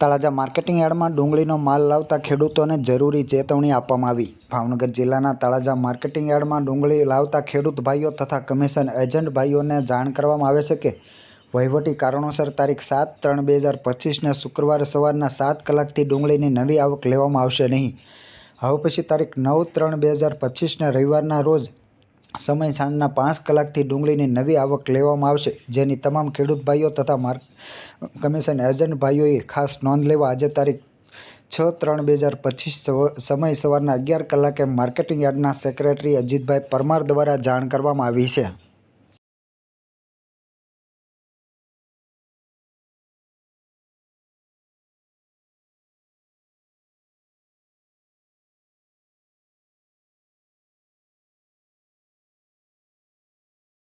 Talaja marketing યાર્ડમાં ડુંગળીનો માલ લાવતા ખેડૂતોને જરૂરી ચેતવણી આપવામાં આવી. ભાવનગર જિલ્લાના તળાજા માર્કેટિંગ યાર્ડમાં ડુંગળી લાવતા ખેડૂત ભાઈઓ તથા કમિશન એજન્ટ ભાઈઓને જાણ કરવામાં આવે છે કે, વહીવટી કારણોસર તારીખ સાત ત્રણ બે હજાર પચીસને શુક્રવારે સવારના સાત કલાકથી ડુંગળીની નવી આવક લેવામાં આવશે નહીં. હવે પછી તારીખ નવ ત્રણ બે હજાર પચીસને રવિવારના રોજ સમય સાંજના પાંચ કલાકથી ડુંગળીની નવી આવક લેવામાં આવશે, જેની તમામ ખેડૂત ભાઈઓ તથા માર્ક કમિશન એજન્ટ ભાઈઓએ ખાસ નોંધ લેવા આજે તારીખ છ ત્રણ બે હજાર પચીસ સમય સવારના અગિયાર કલાકે માર્કેટિંગ યાર્ડના સેક્રેટરી અજીતભાઈ પરમાર દ્વારા જાણ કરવામાં આવી છે.